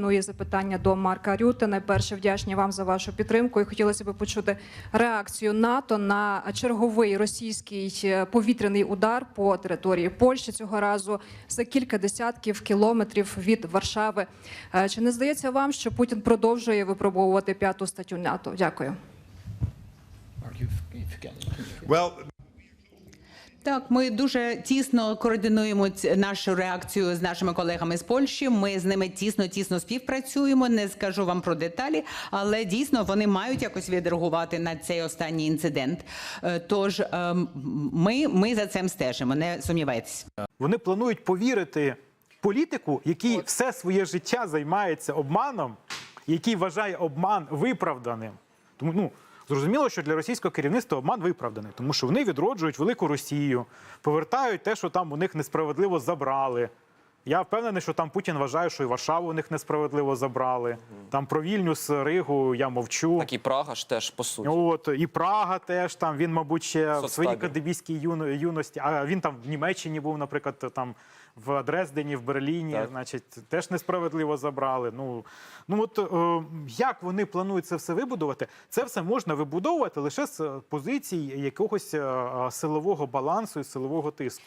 Ну запитання до Марка Рюте. Найперше вдячні вам за вашу підтримку. І хотілося б почути реакцію НАТО на черговий російський е, повітряний удар по території Польщі цього разу за кілька десятків кілометрів від Варшави. Е, Чи не здається вам, що Путін продовжує випробовувати п'яту статтю НАТО? Дякую. Well, Так, ми дуже тісно координуємо нашу реакцію з нашими колегами з Польщі. Ми з ними тісно тісно співпрацюємо. Не скажу вам про деталі, але дійсно вони мають якось відреагувати на цей останній інцидент. Е, Тож ем, ми, ми за цим стежимо. Не сумнівайтесь. Вони планують повірити політику, який все своє життя займається обманом, який вважає обман виправданим. Тому ну. Зрозуміло, що для російського керівництва обман виправданий, тому що вони відроджують велику Росію, повертають те, що там у них несправедливо забрали. Я впевнений, що там Путін вважає, що і Варшаву у них несправедливо забрали. Там про Вільнюс, Ригу я мовчу. Так і Прага ж теж по суті. От і Прага теж там. Він, мабуть, ще в своїй юно- юності. А він там в Німеччині був, наприклад, там в Дрездені, в Берліні. Так. Значить, теж несправедливо забрали. Ну ну от е, як вони планують це все вибудувати? Це все можна вибудовувати лише з позицій якогось е, е, силового балансу і силового тиску.